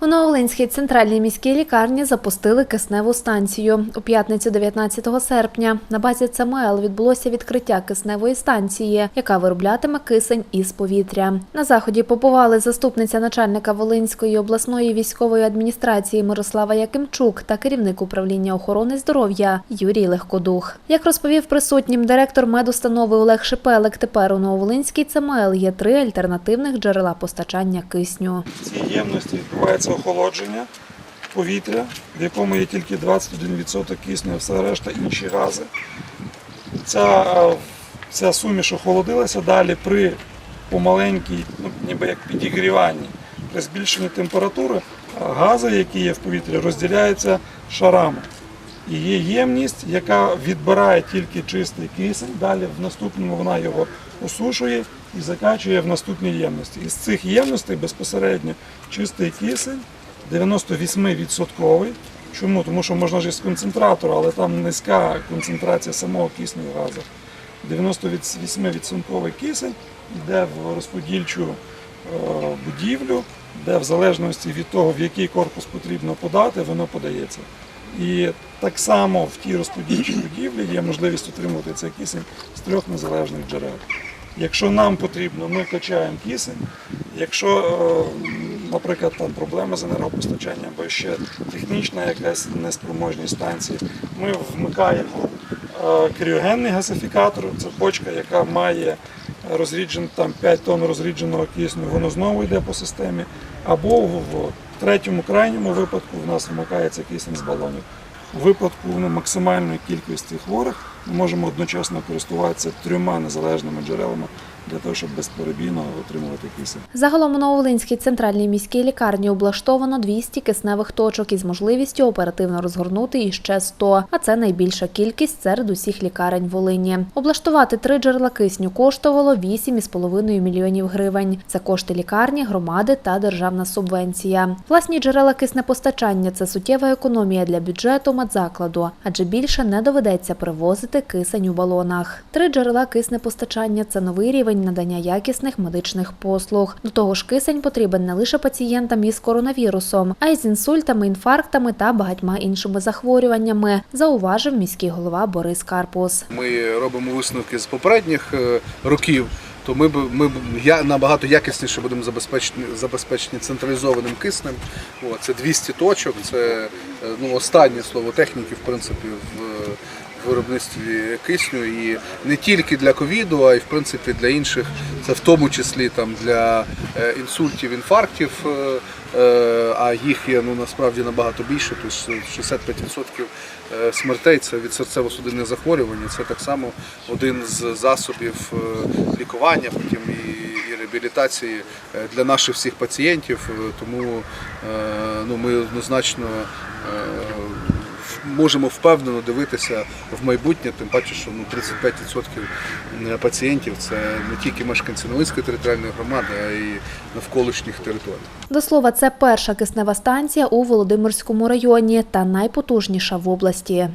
У Новолинській центральній міській лікарні запустили кисневу станцію. У п'ятницю 19 серпня на базі ЦМЛ відбулося відкриття кисневої станції, яка вироблятиме кисень із повітря. На заході побували заступниця начальника Волинської обласної військової адміністрації Мирослава Якимчук та керівник управління охорони здоров'я Юрій Легкодух. Як розповів присутнім директор медустанови Олег Шипелик, тепер у Нововолинській ЦМЛ є три альтернативних джерела постачання кисню. В цій ємності відбувається охолодження повітря, в якому є тільки 21% кисню, а все решта інші гази. Ця, ця суміш охолодилася далі при помаленькій, ну, ніби як підігріванні, при збільшенні температури, гази, які є в повітрі, розділяються шарами. І є ємність, яка відбирає тільки чистий кисень, далі в наступному вона його осушує і закачує в наступні ємності. Із цих ємностей безпосередньо чистий кисень 98%. Чому? Тому що можна ж із концентратора, але там низька концентрація самого кисню в газах. 98% кисень йде в розподільчу е, будівлю, де в залежності від того, в який корпус потрібно подати, воно подається. І так само в тій розподільчій будівлі є можливість отримувати цей кисень з трьох незалежних джерел. Якщо нам потрібно, ми качаємо кисень. Якщо, е, наприклад, там проблеми з енергопостачанням або ще технічна якась неспроможність станції, ми вмикаємо е, кріогенний газифікатор, це бочка, яка має розріджен, там 5 тонн розрідженого кисню, воно знову йде по системі. Або в, в третьому крайньому випадку в нас вмикається кисень з балонів. У випадку ну, максимальної кількості хворих ми можемо одночасно користуватися трьома незалежними джерелами для того, щоб безперебійно отримувати кисень. Загалом у Нововолинській центральній міській лікарні облаштовано 200 кисневих точок із можливістю оперативно розгорнути іще 100, а це найбільша кількість серед усіх лікарень Волині. Облаштувати три джерела кисню коштувало 8,5 мільйонів гривень. Це кошти лікарні, громади та державна субвенція. Власні джерела киснепостачання це суттєва економія для бюджету медзакладу, адже більше не доведеться привозити кисень у балонах. Три джерела киснепостачання це новий рівень надання якісних медичних послуг. До того ж, кисень потрібен не лише пацієнтам із коронавірусом, а й з інсультами, інфарктами та багатьма іншими захворюваннями, зауважив міський голова Борис Карпус. Ми робимо висновки з попередніх е, років. То ми б ми я набагато якісніше будемо забезпечені забезпечені централізованим киснем. О, це 200 точок. Це е, ну останнє слово техніки, в принципі, в виробництві кисню і не тільки для ковіду, а й в принципі для інших. Це в тому числі там для е, інсультів, інфарктів. е, е, А їх є ну насправді набагато більше. Тобто 65% е, смертей це від серцево-судинних захворювань. Це так само один з засобів лікування, потім і, реабілітації для наших всіх пацієнтів. Тому ну, ми однозначно можемо впевнено дивитися в майбутнє, тим паче, що ну, 35% пацієнтів це не тільки мешканці Новинської територіальної громади, а й навколишніх територій. До слова, це перша киснева станція у Володимирському районі та найпотужніша в області.